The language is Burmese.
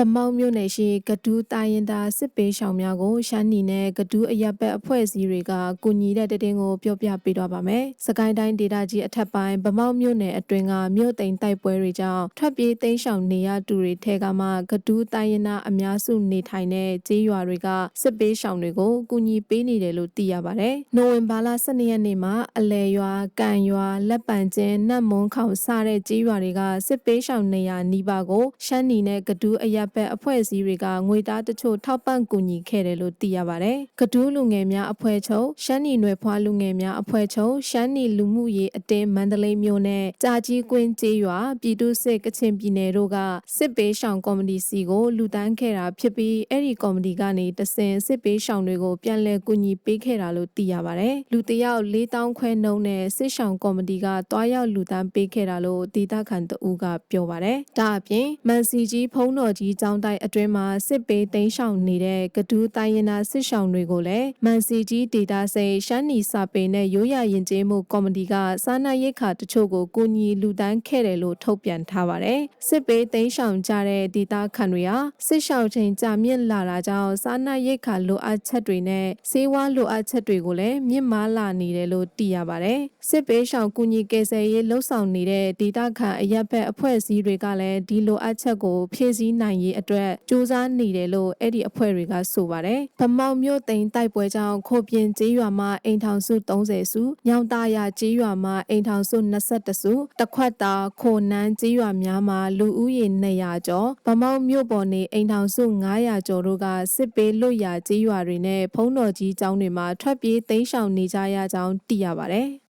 ဗမောက်မြို့နယ်ရှိကဒူးတိုင်းရင်သားစစ်ပေးရှောင်များကိုရှမ်းနီနဲ့ကဒူးအရက်ဘက်အဖွဲ့အစည်းတွေကကူညီတဲ့တဲ့တင်ကိုပြောပြပေးတော့ပါမယ်။စကိုင်းတိုင်းဒေသကြီးအထက်ပိုင်းဗမောက်မြို့နယ်အတွင်းကမြို့သိမ်တိုက်ပွဲတွေကြောင့်ထွက်ပြေးသိမ်းရှောင်နေရသူတွေထဲကမှကဒူးတိုင်းရင်သားအများစုနေထိုင်တဲ့ကျေးရွာတွေကစစ်ပေးရှောင်တွေကိုကူညီပေးနေတယ်လို့သိရပါတယ်။နိုဝင်ဘာလ12ရက်နေ့မှာအလဲရွာ၊ကန်ရွာ၊လက်ပံကျင်း၊နတ်မွန်ခေါင်စတဲ့ကျေးရွာတွေကစစ်ပေးရှောင်နေရနီးပါးကိုရှမ်းနီနဲ့ကဒူးအရက်ဘက်အဖွဲ့အစည်းတွေကငွေသားတချို့ထောက်ပံ့ကူညီခဲ့တယ်လို့သိရပါတယ်။ကဒူးလူငယ်များအဖွဲ့ချုပ်ရှမ်းနီနွယ်ဖွားလူငယ်များအဖွဲ့ချုပ်ရှမ်းနီလူမှုရေးအတင်းမန္တလေးမြို့နဲ့ကြာကြီးကွင်းကျေးရွာပြည်သူ့စစ်ကချင်ပြည်နယ်တို့ကစစ်ပေးရှောင်ကော်မတီစီကိုလူတန်းခဲ့တာဖြစ်ပြီးအဲ့ဒီကော်မတီကနေတဆင်စစ်ပေးရှောင်တွေကိုပြန်လည်ကူညီပေးခဲ့တာလို့သိရပါတယ်။လူတစ်ယောက်၄တောင်းခွဲနှုန်းနဲ့စစ်ရှောင်ကော်မတီကတွားရောက်လူတန်းပေးခဲ့တာလို့ဒေသခံတဦးကပြောပါတယ်။ဒါအပြင်မန်စီကြီးဖုံးတော်ကြီးကျောင်းတိုက်အတွင်းမှာစစ်ပေးသိမ်းရှောင်နေတဲ့ကဒူးတိုင်းရင်းသားစစ်ရှောင်တွေကိုလည်းမန်စီကြီးဒေတာစိန်ရှမ်းနီစာပေနဲ့ရိုးရာရင်ကျေးမှုကော်မတီကစားနပ်ရိက္ခာတချို့ကိုကူညီလူတန်းခဲ့တယ်လို့ထုတ်ပြန်ထားပါတယ်။စစ်ပေးသိမ်းရှောင်ကြတဲ့ဒေတာခံတွေဟာစစ်ရှောင်ချိန်ကြာမြင့်လာတာကြောင့်စားနပ်ရိက္ခာလိုအပ်ချက်တွေနဲ့ဆေးဝါးလိုအပ်ချက်တွေကိုလည်းမြင့်မားလာနေတယ်လို့သိရပါတယ်။စစ်ပေးရှောင်ကူညီကယ်ဆယ်ရေးလှုပ်ဆောင်နေတဲ့ဒေတာခံအရက်ဘက်အဖွဲ့အစည်းတွေကလည်းဒီလိုအပ်ချက်ကိုဖြည့်ဆည်းနိုင်ရေးအတွက်စူးစမ်းနေတယ်လို့အဲ့ဒီအဖွဲ့တွေကဆိုပါတယ်။ဗမောက်မြို့သိမ်းတိုက်ပွဲကြောင့်ခိုပြင်ကျေးရွာမှာအိမ်ထောင်စု30စု၊ညောင်တာယာကျေးရွာမှာအိမ်ထောင်စု22စု၊တခွက်တာခိုနန်းကျေးရွာများမှာလူဦးရေ200ကျော်ဗမောက်မြို့ပေါ်နေအိမ်ထောင်စု900ကျော်တို့ကစစ်ပေးလွတ်ရာကျေးရွာတွေနဲ့ဖုံးတော်ကြီးကျောင်းတွေမှာထွက်ပြေးသိမ်းရှောင်နေကြရကြောင်းသိရပါတယ်။